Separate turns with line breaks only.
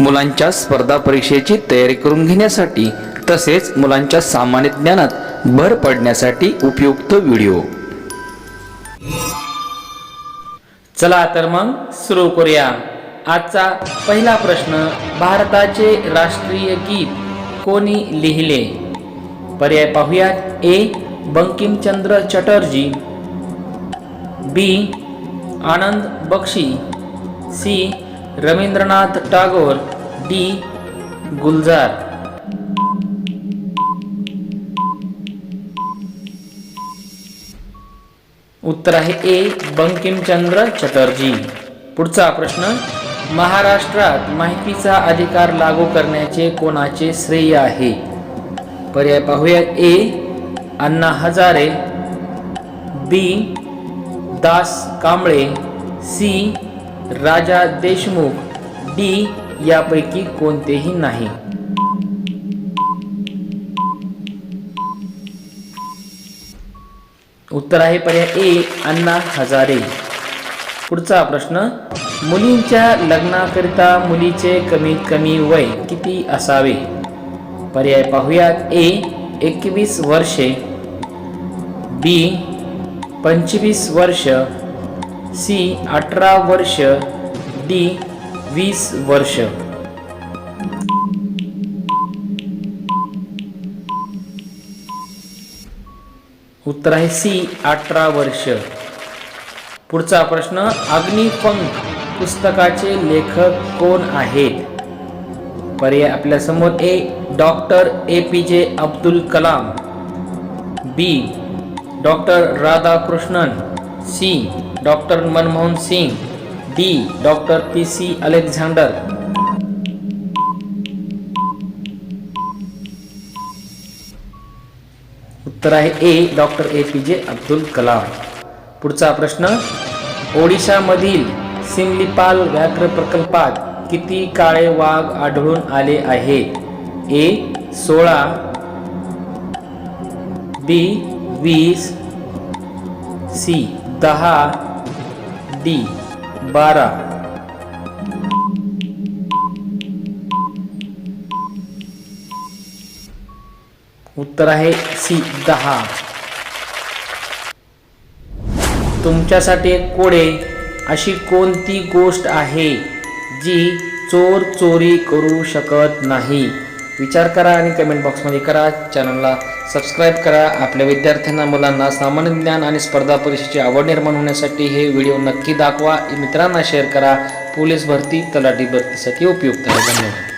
मुलांच्या स्पर्धा परीक्षेची तयारी करून घेण्यासाठी तसेच मुलांच्या सामान्य ज्ञानात भर पडण्यासाठी उपयुक्त व्हिडिओ.
चला तर मग सुरू करूया. आजचा पहिला प्रश्न भारताचे राष्ट्रीय गीत कोणी लिहिले? पर्याय पाहूयात. A. Bankimchandra Chatterjee. B. Anand Bakshi. C. Rabindranath Tagore D. Gulzar. उत्तर आहे ए. बंकिमचंद्र चटर्जी. पुढचा प्रश्न महाराष्ट्रात माहितीचा अधिकार लागू करण्याचे कोणाचे श्रेय आहे? पर्याय पाहूया. A. Anna Hazare. B. Das Kamble. C. Raja Deshmukh D यापैकी कोणतेही नाही. उत्तर आहे पर्याय ए अण्णा हजारे. पुढचा प्रश्न मुलींच्या लग्नाकरिता मुलीचे कमीत कमी वय किती असावे? पर्याय पाहूयात ए एकवीस वर्षे बी पंचवीस वर्ष सी अठरा वर्ष डी वीस वर्ष. उत्तर आहे सी अठरा वर्ष. पुढचा प्रश्न अग्निपंख पुस्तकाचे लेखक कोण आहेत? पर्याय आपल्यासमोर ए doctor A P J Abdul Kalam. B doctor Radhakrishnan. C doctor Manmohan Singh D. Doctor P. C. Alexander. उत्तर आहे ए. Doctor A. P. J. Abdul Kalam. पुढचा प्रश्न ओडिशामधील सिमलीपाल व्याघ्र प्रकल्पात किती काळे वाघ आढळून आले आहेत ए. सोळा बी. वीस सी. दहा डी बारा. उत्तर आहे सी दहा. तुमच्यासाठी कोडे अशी कोणती गोष्ट आहे जी चोर चोरी करू शकत नाही? विचार करा आणि कमेंट बॉक्समध्ये करा. चॅनलला सबस्क्राईब करा. आपल्या विद्यार्थ्यांना मुलांना सामान्य ज्ञान आणि स्पर्धा परीक्षेची आवड निर्माण होण्यासाठी हे व्हिडिओ नक्की दाखवा. मित्रांना शेअर करा. पोलीस भरती तलाठी भरतीसाठी उपयुक्त आहे. धन्यवाद.